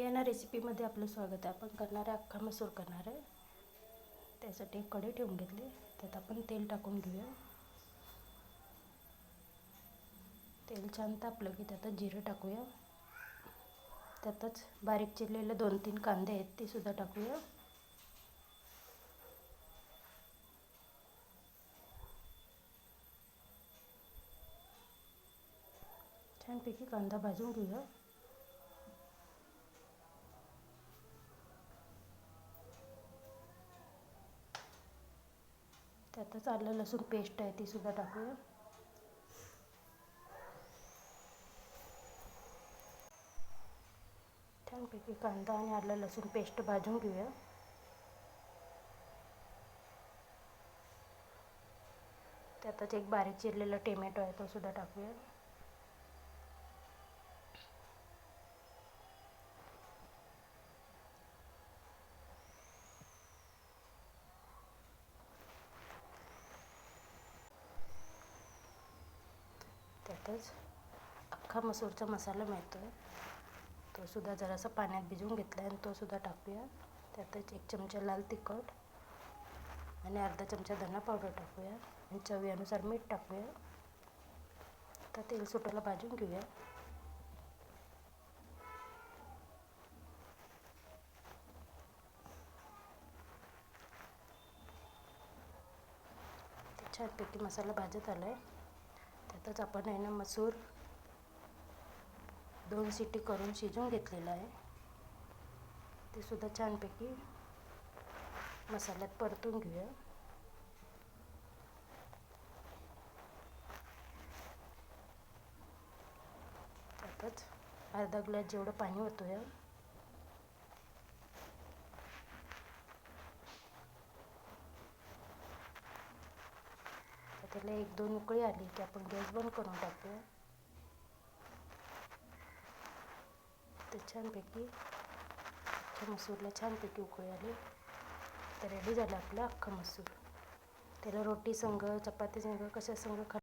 बियाणा रेसिपीमध्ये आपलं स्वागत आहे. आपण करणार आहे अख्खा मसूर करणार. आहे त्यासाठी एक कढई ठेवून घेतली. त्यात आपण तेल टाकून घेऊया. तेल छान तापलं की त्यातच जिरं टाकूया. त्यातच बारीक चिरलेले दोन तीन कांदे आहेत ते सुद्धा टाकूया. छानपैकी कांदा भाजून घेऊया. त्यातच आलं लसूण पेस्ट आहे ती सुद्धा टाकूया. छानपैकी कांदा आणि आलं लसूण पेस्ट भाजून घेऊया. त्यातच एक बारीक चिरलेला टोमॅटो आहे तो सुद्धा टाकूया. त्यातच अख्खा मसूरचा मसाला मिळतो आहे तो सुद्धा जरासा पाण्यात भिजवून घेतला आहे आणि तो सुद्धा टाकूया. त्यातच एक चमचा लाल तिखट आणि अर्धा चमचा धना पावडर टाकूया आणि चवीनुसार मीठ टाकूया. आता तेल सुटायला भाजून घेऊया. छानपैकी मसाला भाजत आला आहे त्यातच आपण आहे ना मसूर दोन सिटी करून शिजून घेतलेलं आहे. ते सुद्धा छानपैकी मसाल्यात परतून घेऊया. त्यातच अर्धा ग्लास जेवढं पाणी होतं या त्याला एक दोन उकळी आली की आपण गॅस बंद करून टाकूया. तर छानपैकी अख्ख्या मसूरला छानपैकी उकळी आली. तर रेडी झालं आपलं अख्खा मसूर. त्याला रोटी संग चपाती संग कशा संग खा